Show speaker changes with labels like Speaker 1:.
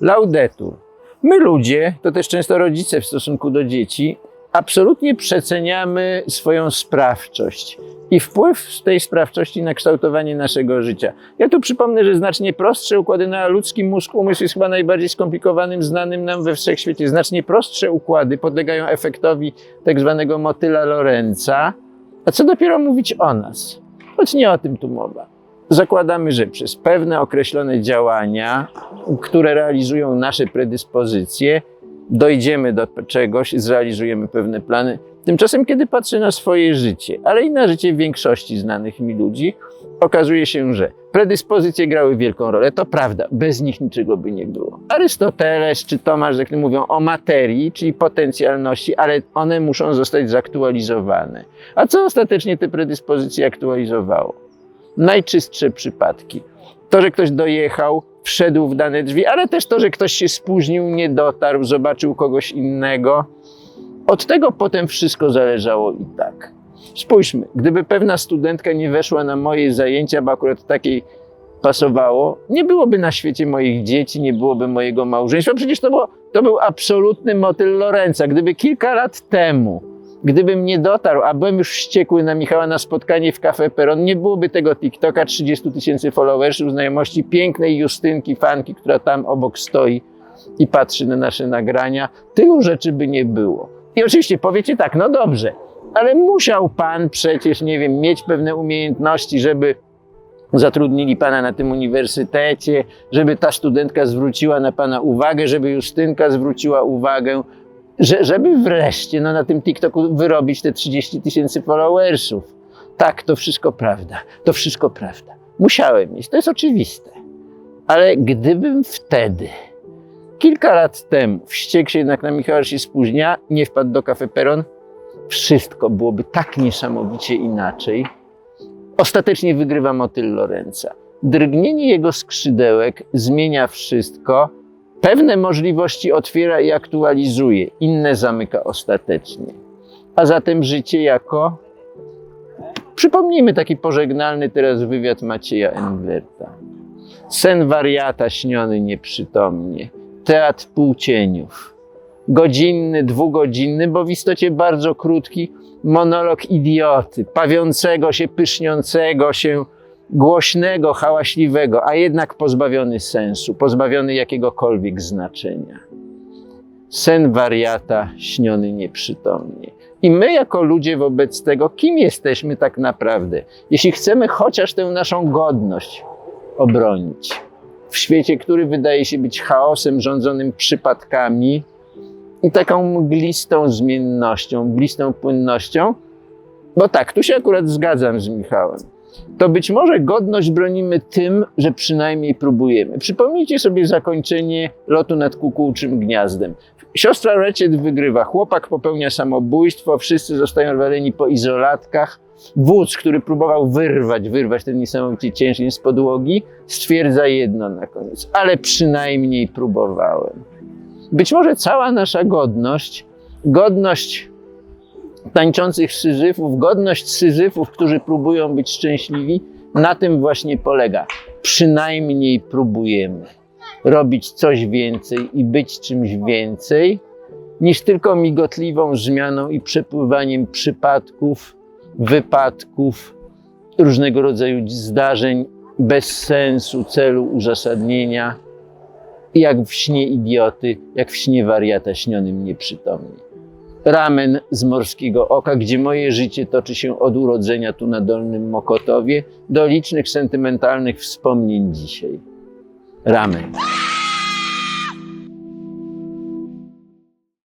Speaker 1: Laudetur. My ludzie, to też często rodzice w stosunku do dzieci, absolutnie przeceniamy swoją sprawczość i wpływ tej sprawczości na kształtowanie naszego życia. Ja tu przypomnę, że znacznie prostsze układy na ludzki mózg, umysł jest chyba najbardziej skomplikowanym, znanym nam we wszechświecie. Znacznie prostsze układy podlegają efektowi tak zwanego motyla Lorenza. A co dopiero mówić o nas? Choć nie o tym tu mowa. Zakładamy, że przez pewne określone działania, które realizują nasze predyspozycje, dojdziemy do czegoś, zrealizujemy pewne plany. Tymczasem, kiedy patrzę na swoje życie, ale i na życie większości znanych mi ludzi, okazuje się, że predyspozycje grały wielką rolę. To prawda, bez nich niczego by nie było. Arystoteles czy Tomasz Zekny mówią o materii, czyli potencjalności, ale one muszą zostać zaktualizowane. A co ostatecznie te predyspozycje aktualizowało? Najczystsze przypadki. To, że ktoś dojechał, wszedł w dane drzwi, ale też to, że ktoś się spóźnił, nie dotarł, zobaczył kogoś innego. Od tego potem wszystko zależało i tak. Spójrzmy, gdyby pewna studentka nie weszła na moje zajęcia, bo akurat takiej pasowało, nie byłoby na świecie moich dzieci, nie byłoby mojego małżeństwa. Przecież to, było, to był absolutny motyl Lorenza. Gdyby kilka lat temu, gdybym nie dotarł, a byłem już wściekły na Michała na spotkanie w Cafe Peron, nie byłoby tego TikToka, 30 tysięcy followersów, znajomości pięknej Justynki, fanki, która tam obok stoi i patrzy na nasze nagrania. Tylu rzeczy by nie było. I oczywiście powiecie tak, no dobrze, ale musiał pan przecież, nie wiem, mieć pewne umiejętności, żeby zatrudnili pana na tym uniwersytecie, żeby ta studentka zwróciła na pana uwagę, żeby Justynka zwróciła uwagę, że, żeby wreszcie no, na tym TikToku wyrobić te 30 tysięcy followersów. Tak, to wszystko prawda. To wszystko prawda. Musiałem mieć, to jest oczywiste. Ale gdybym wtedy, kilka lat temu, wściekł się jednak na Michała, się spóźnia, nie wpadł do Cafe Peron, wszystko byłoby tak niesamowicie inaczej. Ostatecznie wygrywa motyl Lorenza. Drgnienie jego skrzydełek zmienia wszystko. Pewne możliwości otwiera i aktualizuje, inne zamyka ostatecznie. A zatem życie jako. Przypomnijmy taki pożegnalny teraz wywiad Macieja Enwerta. Sen wariata śniony nieprzytomnie, teatr półcieniów. Godzinny, dwugodzinny, bo w istocie bardzo krótki monolog idioty, pawiącego się, pyszniącego się, głośnego, hałaśliwego, a jednak pozbawiony sensu, pozbawiony jakiegokolwiek znaczenia. Sen wariata śniony nieprzytomnie. I my, jako ludzie, wobec tego, kim jesteśmy tak naprawdę, jeśli chcemy chociaż tę naszą godność obronić w świecie, który wydaje się być chaosem rządzonym przypadkami i taką mglistą zmiennością, mglistą płynnością, bo tak, tu się akurat zgadzam z Michałem to być może godność bronimy tym, że przynajmniej próbujemy. Przypomnijcie sobie zakończenie lotu nad kukułczym gniazdem. Siostra Ratchet wygrywa, chłopak popełnia samobójstwo, wszyscy zostają waleni po izolatkach. Wódz, który próbował wyrwać, wyrwać ten niesamowicie ciężki z podłogi, stwierdza jedno na koniec, ale przynajmniej próbowałem. Być może cała nasza godność, godność tańczących syzyfów, godność syzyfów, którzy próbują być szczęśliwi, na tym właśnie polega. Przynajmniej próbujemy robić coś więcej i być czymś więcej, niż tylko migotliwą zmianą i przepływaniem przypadków, wypadków, różnego rodzaju zdarzeń bez sensu, celu, uzasadnienia, jak w śnie idioty, jak w śnie wariata śnionym nieprzytomnie ramen z morskiego oka, gdzie moje życie toczy się od urodzenia tu na Dolnym Mokotowie do licznych sentymentalnych wspomnień dzisiaj. Ramen.